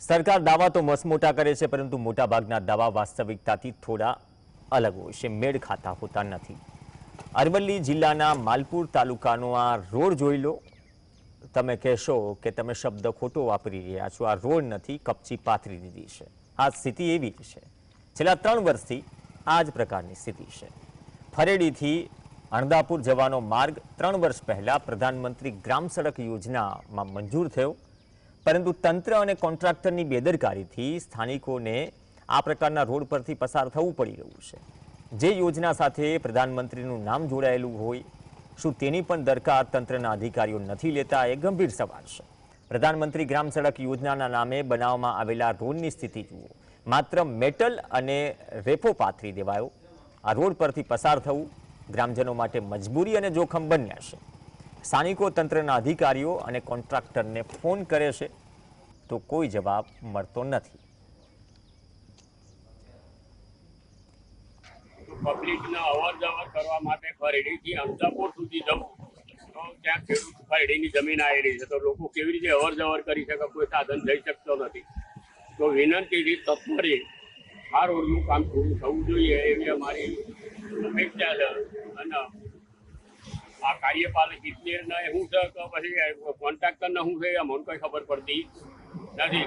સરકાર દાવા તો મસમોટા કરે છે, પરંતુ મોટાભાગના દાવા વાસ્તવિકતાથી થોડા અલગ હોય છે. મેળ ખાતા હોતા નથી. અરવલ્લી જિલ્લાના માલપુર તાલુકાનો આ રોડ જોઈ લો. તમે કહેશો કે તમે શબ્દ ખોટો વાપરી રહ્યા છો. આ રોડ નથી, કપચી પાથરી દીધી છે. આ સ્થિતિ એવી જ છે. છેલ્લા ત્રણ વર્ષથી આ જ પ્રકારની સ્થિતિ છે. ફરેડીથી અણદાપુર જવાનો માર્ગ ત્રણ વર્ષ પહેલા પ્રધાનમંત્રી ગ્રામ સડક યોજનામાં મંજૂર થયો. પરંતુ તંત્ર અને કોન્ટ્રાક્ટરની બેદરકારીથી સ્થાનિકોને આ પ્રકારના રોડ પરથી પસાર થવું પડી રહ્યું છે. જે યોજના સાથે પ્રધાનમંત્રીનું નામ જોડાયેલું હોય, શું તેની પણ દરકાર તંત્રના અધિકારીઓ નથી લેતા એ ગંભીર સવાલ છે. પ્રધાનમંત્રી ગ્રામ સડક યોજનાના નામે બનાવવામાં આવેલા રોડની સ્થિતિ જુઓ. માત્ર મેટલ અને રેપો પાથરી દેવાયો. આ રોડ પરથી પસાર થવું ગ્રામજનો માટે મજબૂરી અને જોખમ બન્યા છે. સ્થાનિકો તંત્રના અધિકારીઓ અને કોન્ટ્રાક્ટરને ફોન કરે છે, તો કોઈ જવાબ મળતો નથી. પબ્લિકને અવર કરવા માટે ખરીડીથી અમદાપુર સુધી જવું. તો ત્યાં ખેડૂત જમીન આવેલી છે, તો લોકો કેવી રીતે અવર કરી શકે? કોઈ સાધન જઈ શકતો નથી. તો વિનંતીથી તત્પરે આ રોડનું કામ થવું જોઈએ એવી અમારી અને આ કાર્યપાલક ઇજનેરને શું છે કે પછી કોન્ટ્રાક્ટરને શું છે અમને કોઈ ખબર પડતી નથી.